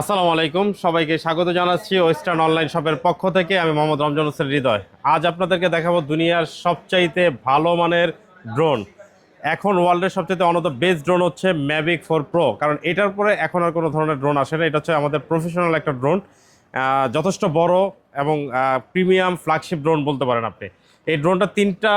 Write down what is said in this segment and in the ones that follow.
আসসালামু আলাইকুম, সবাইকে স্বাগত জানাচ্ছি ওয়েস্টার্ন অনলাইন শপের পক্ষ থেকে। আমি মোহাম্মদ রমজান হোসেন হৃদয়। আজ আপনাদেরকে দেখাবো দুনিয়ার সবচাইতে ভালো মানের ড্রোন এখন ওয়ার্ল্ডের সবচাইতে অনত বেস্ট ড্রোন হচ্ছে ম্যাভিক ফোর প্রো কারণ এটার পরে এখন আর কোনো ধরনের ড্রোন আসে না। এটা হচ্ছে আমাদের প্রফেশনাল একটা ড্রোন যথেষ্ট বড় এবং প্রিমিয়াম ফ্ল্যাগশিপ ড্রোন বলতে পারেন আপনি। এই ড্রোনটা তিনটা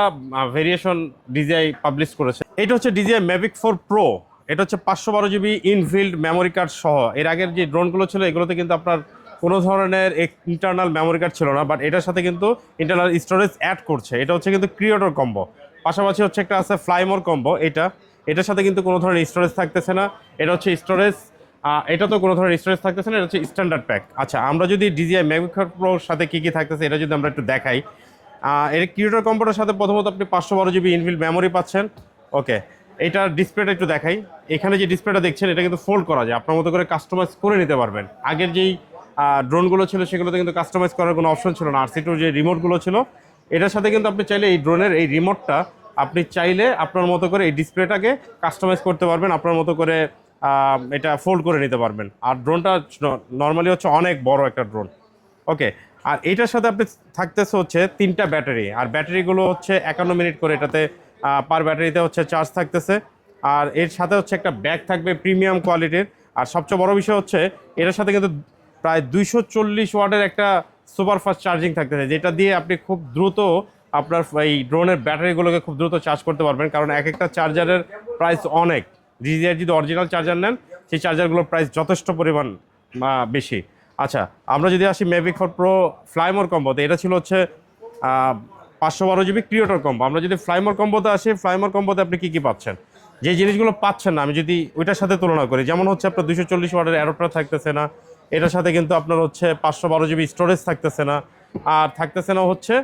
ভেরিয়েশন ডিজিআই পাবলিশ করেছে। এটা হচ্ছে ডিজিআই ম্যাভিক ফোর প্রো এটা হচ্ছে পাঁচশো বারো জিবি ইনফিল্ড মেমোরি কার্ড সহ। এর আগের যে ড্রোনগুলো ছিল, এগুলোতে কিন্তু আপনার কোনো ধরনের ইন্টারনাল মেমোরি কার্ড ছিল না বাট এটার সাথে কিন্তু ইন্টারনাল স্টোরেজ অ্যাড করছে। এটা হচ্ছে কিন্তু ক্রিয়েটর কম্বো পাশাপাশি হচ্ছে একটা আছে ফ্লাইমোর কম্বো এটা। এটার সাথে কিন্তু কোনো ধরনের স্টোরেজ থাকতেছে না। এটা হচ্ছে স্টোরেজ এটা তো কোনো ধরনের স্টোরেজ থাকতেছে না, এটা হচ্ছে স্ট্যান্ডার্ড প্যাক আচ্ছা আমরা যদি ডিজিআই ম্যাভিক প্রোর সাথে কী কী থাকতেছে, এটা যদি আমরা একটু দেখাই। এর ক্রিয়েটর কম্বোটার সাথে প্রথমত আপনি পাঁচশো বারো জিবি ইনবিল মেমোরি পাচ্ছেন। ওকে এটার ডিসপ্লেটা একটু দেখাই। এখানে যে ডিসপ্লেটা দেখছেন, এটা কিন্তু ফোল্ড করা যায়। আপনার মতো করে কাস্টমাইজ করে নিতে পারবেন। আগের যেই ড্রোনগুলো ছিল, সেগুলোতে কিন্তু কাস্টমাইজ করার কোনো অপশন ছিল না। আর সিটুর যে রিমোটগুলো ছিল, এটার সাথে কিন্তু আপনি চাইলে এই ড্রোনের এই রিমোটটা আপনি চাইলে আপনার মতো করে এই ডিসপ্লেটাকে কাস্টমাইজ করতে পারবেন। আপনার মতো করে এটা ফোল্ড করে নিতে পারবেন। আর ড্রোনটা নর্মালি হচ্ছে অনেক বড় একটা ড্রোন ওকে আর এটার সাথে আপনি থাকতেছে হচ্ছে তিনটা ব্যাটারি। আর ব্যাটারিগুলো হচ্ছে একান্ন মিনিট করে এটাতে পার ব্যাটারিতে হচ্ছে চার্জ থাকতেছে। আর এর সাথে হচ্ছে একটা ব্যাগ থাকবে প্রিমিয়াম কোয়ালিটির আর সবচেয়ে বড় বিষয় হচ্ছে, এটার সাথে কিন্তু প্রায় দুইশো চল্লিশ ওয়ার্ডের একটা সুপার ফাস্ট চার্জিং থাকতেছে, যেটা দিয়ে আপনি খুব দ্রুত আপনার এই ড্রোনের ব্যাটারিগুলোকে খুব দ্রুত চার্জ করতে পারবেন। কারণ এক একটা চার্জারের প্রাইস অনেক। ডিজিআর যদি অরিজিনাল চার্জার নেন, সেই চার্জারগুলোর প্রাইস যথেষ্ট পরিমাণ বেশি। আচ্ছা আমরা যদি আসি Mavic four pro fly more কম্বোতে এটা ছিল হচ্ছে পাঁচশো বারো জিবি ক্রিয়েটর কম্বো আমরা যদি ফ্লাইমোর কম্বোতে আসি ফ্লাইমোর কম্বোতে আপনি কী কী পাচ্ছেন? যে জিনিসগুলো পাচ্ছেন না, আমি যদি ওইটার সাথে তুলনা করি, যেমন হচ্ছে আপনার দুশো চল্লিশ ওয়ার্ডের অ্যারোটা থাকতেছে না, এটার সাথে কিন্তু আপনার হচ্ছে পাঁচশো বারো জিবি স্টোরেজ থাকতেছে না, আর থাকতেছে না হচ্ছে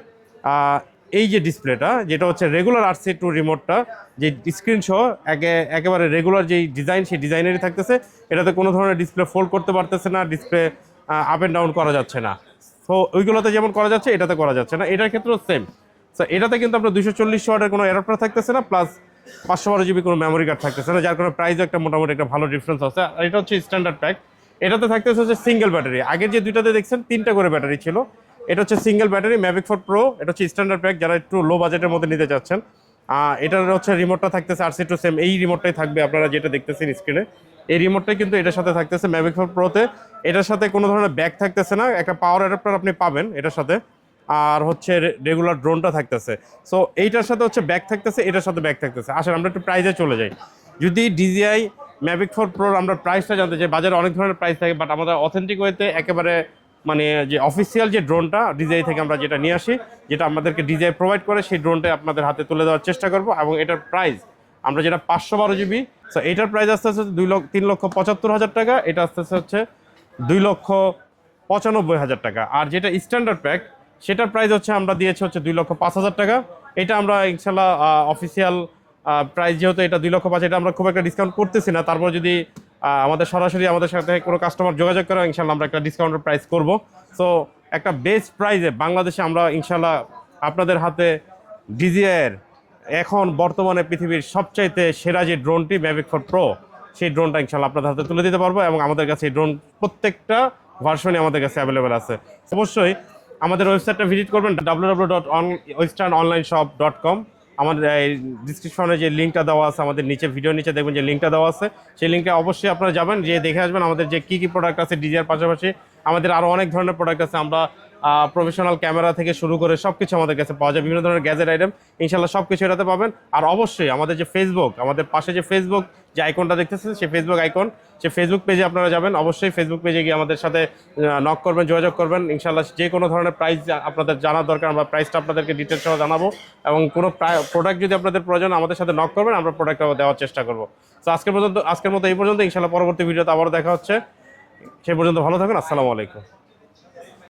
এই যে ডিসপ্লেটা যেটা হচ্ছে রেগুলার আরসি টু রিমোটটা যে স্ক্রিন সহ একে, একেবারে রেগুলার যেই ডিজাইন সেই ডিজাইনেরই থাকতেছে, এটাতে কোনো ধরনের ডিসপ্লে ফোল্ড করতে পারতেছে না ডিসপ্লে আপ অ্যান্ড ডাউন করা যাচ্ছে না। তো ওইগুলোতে যেমন করা যাচ্ছে, এটাতে করা যাচ্ছে না। এটার ক্ষেত্রেও সেম সো এটাতে কিন্তু আপনার দুশো চল্লিশ ওয়ার্ডের কোনো এরোপ্রা থাকতেছে না প্লাস পাঁচশো বারো জিবি কোনো মেমোরি কার্ড থাকতেছে না, যার কোনো প্রাইসও একটা মোটামুটি একটা ভালো ডিফারেন্স আছে। আর এটা হচ্ছে স্ট্যান্ডার্ড প্যাক এটাতে থাকতেছে হচ্ছে সিঙ্গেল ব্যাটারি আগের যে দুইটাতে দেখছেন, তিনটা করে ব্যাটারি ছিল। এটা হচ্ছে single battery Mavic four pro এটা হচ্ছে স্ট্যান্ডার্ড প্যাক যারা একটু লো বাজেটের মধ্যে নিতে চাচ্ছেন। এটার হচ্ছে রিমোটটা থাকতেছে আর সি টু সেম এই রিমোটটাই থাকবে আপনারা যেটা দেখতেছেন স্ক্রিনে এই রিমোটটাই কিন্তু এটার সাথে থাকতেছে ম্যাভিক ফোর প্রোতে এটার সাথে কোনো ধরনের ব্যাগ থাকতেছে না, একটা পাওয়ার অ্যাডাপ্টার আপনি পাবেন এটার সাথে। আর হচ্ছে রেগুলার ড্রোনটা থাকতেছে। সো এইটার সাথে হচ্ছে ব্যাগ থাকতেছে, এটার সাথে ব্যাগ থাকতেছে। আসলে আমরা একটু প্রাইজে চলে যাই। যদি ডিজিআই ম্যাভিক ফোর প্রোর আমরা প্রাইসটা জানতে চাই, বাজারে অনেক ধরনের প্রাইস থাকে বাট আমাদের অথেন্টিক ওয়েতে একেবারে মানে যে অফিসিয়াল যে ড্রোনটা ডিজিআই থেকে আমরা যেটা নিয়ে আসি, যেটা আমাদেরকে ডিজিআই প্রোভাইড করে, সেই ড্রোনটা আপনাদের হাতে তুলে দেওয়ার চেষ্টা করব, এবং এটার প্রাইস আমরা যেটা পাঁচশো বারো জিবি সো এটার প্রাইস আস্তে আস্তে দুই লক্ষ, তিন লক্ষ পঁচাত্তর হাজার টাকা, এটা আস্তে আস্তে হচ্ছে দুই লক্ষ পঁচানব্বই হাজার টাকা। আর যেটা স্ট্যান্ডার্ড প্যাক সেটার প্রাইস হচ্ছে আমরা দিয়েছি হচ্ছে দুই লক্ষ পাঁচ হাজার টাকা। এটা আমরা ইনশাল্লাহ অফিসিয়াল প্রাইস যেহেতু এটা দুই লক্ষ পাঁচ, এটা আমরা খুব একটা ডিসকাউন্ট করতেছি না। তারপর যদি আমাদের সরাসরি আমাদের সাথে কোনো কাস্টমার যোগাযোগ করে, ইনশাল্লাহ আমরা একটা ডিসকাউন্টের প্রাইস করব। সো একটা বেস্ট প্রাইসে বাংলাদেশে আমরা ইনশাল্লাহ আপনাদের হাতে ডিজিআইয়ের এখন বর্তমানে পৃথিবীর সবচাইতে সেরা যে ড্রোনটি ম্যাভিক ফোর প্রো সেই ড্রোনটা ইনশাল্লাহ আপনাদের হাতে তুলে দিতে পারব এবং আমাদের কাছে এই ড্রোন প্রত্যেকটা ভার্সনই আমাদের কাছে অ্যাভেলেবেল আছে। অবশ্যই আমাদের ওয়েবসাইটটা ভিজিট করবেন W W dot on western online shop dot com আমাদের এই ডিসক্রিপশনে যে লিঙ্কটা দেওয়া আছে, আমাদের নিচে ভিডিও নিচে দেখবেন যে লিঙ্কটা দেওয়া আছে। সেই লিঙ্কটা অবশ্যই আপনারা যাবেন যে দেখে আসবেন আমাদের যে কী কী প্রোডাক্ট আছে ডিজিয়ার পাশাপাশি। আমাদের আরও অনেক ধরনের প্রোডাক্ট আছে, আমরা প্রফেশনাল ক্যামেরা থেকে শুরু করে সব কিছু আমাদের কাছে পাওয়া যায়। বিভিন্ন ধরনের গ্যাজেট আইটেম ইনশাল্লাহ সব কিছু এটাতে পাবেন। আর অবশ্যই আমাদের যে ফেসবুক আমাদের পাশে যে ফেসবুক যে আইকনটা দেখতেছেন, সেই ফেসবুক আইকন সে ফেসবুক পেজে আপনারা যাবেন, অবশ্যই ফেসবুক পেজে গিয়ে আমাদের সাথে নক করবেন, যোগাযোগ করবেন। ইনশাল্লাহ যে কোনো ধরনের প্রাইস আপনাদের জানার দরকার, আমরা প্রাইসটা আপনাদেরকে ডিটেলস সহ জানাব। এবং কোনো প্রোডাক্ট যদি আপনাদের প্রয়োজন, আমাদের সাথে নক করবেন, আমরা প্রোডাক্টটা দেওয়ার চেষ্টা করব। তো আজকের পর্যন্ত, আজকের মতো এই পর্যন্ত ইনশাল্লাহ পরবর্তী ভিডিওতে আবারও দেখা হচ্ছে। সে পর্যন্ত ভালো থাকুন। আসসালামু আলাইকুম।